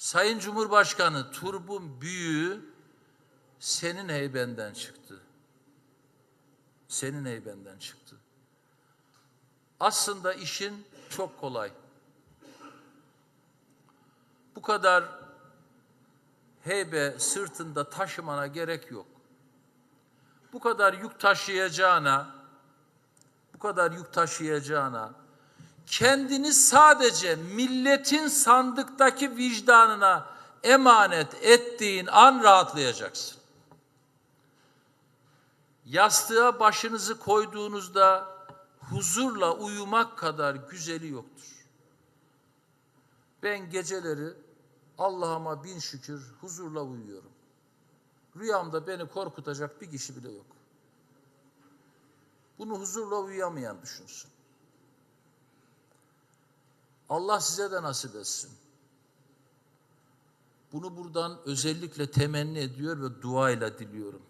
Sayın Cumhurbaşkanı turbun büyüğü senin heybenden çıktı. Senin heybenden çıktı. Aslında işin çok kolay. Bu kadar heybe sırtında taşımana gerek yok. Bu kadar yük taşıyacağına, bu kadar yük taşıyacağına, kendini sadece milletin sandıktaki vicdanına emanet ettiğin an rahatlayacaksın. Yastığa başınızı koyduğunuzda huzurla uyumak kadar güzeli yoktur. Ben geceleri Allah'ıma bin şükür huzurla uyuyorum. Rüyamda beni korkutacak bir kişi bile yok. Bunu huzurla uyuyamayan düşünsün. Allah size de nasip etsin. Bunu buradan özellikle temenni ediyor ve duayla diliyorum.